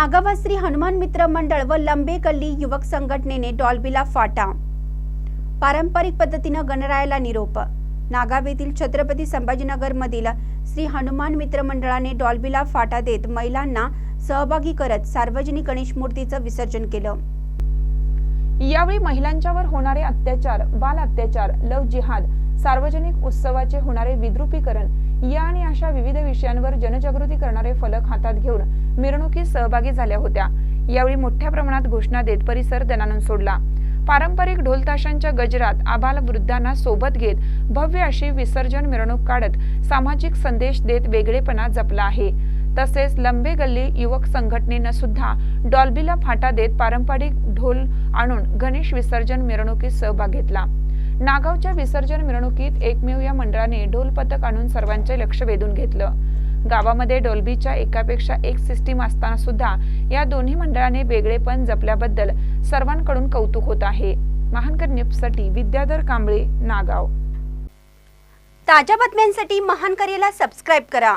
नागावा श्री हनुमान मित्र मंडळ व लंबे गल्ली युवक संघटनेने डॉल्बीला फाटा. पारंपरिक पद्धतीनं गणरायाला निरोप. नागाव येथील छत्रपती संभाजीनगर मधील श्री हनुमान मित्र मंडळाने डॉल्बीला फाटा देत महिलांना सहभागी करत सार्वजनिक गणेश मूर्तीचं विसर्जन केलं. यावेळी महिलांच्यावर होणारे अत्याचार बाल अत्याचार लव जिहाद सार्वजनिक उत्सवाचे होणारे विद्रुपीकरण या आणि अशा विविध विषयांवर जनजागृती करणारे फलक हातात घेऊन मिरवणुकीत सहभागी झाल्या होत्या. यावेळी मोठ्या प्रमाणात घोषणा देत परिसर दणानून सोडला. पारंपरिक ढोलताशांच्या गजरात आबाल वृद्धांना सोबत घेत भव्य अशी विसर्जन मिरवणूक काढत सामाजिक संदेश देत वेगळेपणा जपला आहे. तसेच लंबे गल्ली युवक संघटनेनं सुद्धा डॉल्बीला फाटा देत पारंपरिक ढोल आणून गणेश विसर्जन मिरवणुकीत सहभाग घेतला. नागावच्या विसर्जन मिरवणुकीत एकमेव या मंडळाने ढोल पथक आणून सर्वांचे लक्ष वेधून घेतलं. गावामध्ये डॉल्बीच्या एकापेक्षा एक सिस्टीम असताना सुद्धा या दोन्ही मंडळाने वेगळेपण जपल्याबद्दल सर्वांकडून कौतुक होत आहे. महानकर न्यूजसाठी विद्याधर कांबळे नागाव. ताज्या बातम्यांसाठी महानकरेला सबस्क्राईब करा.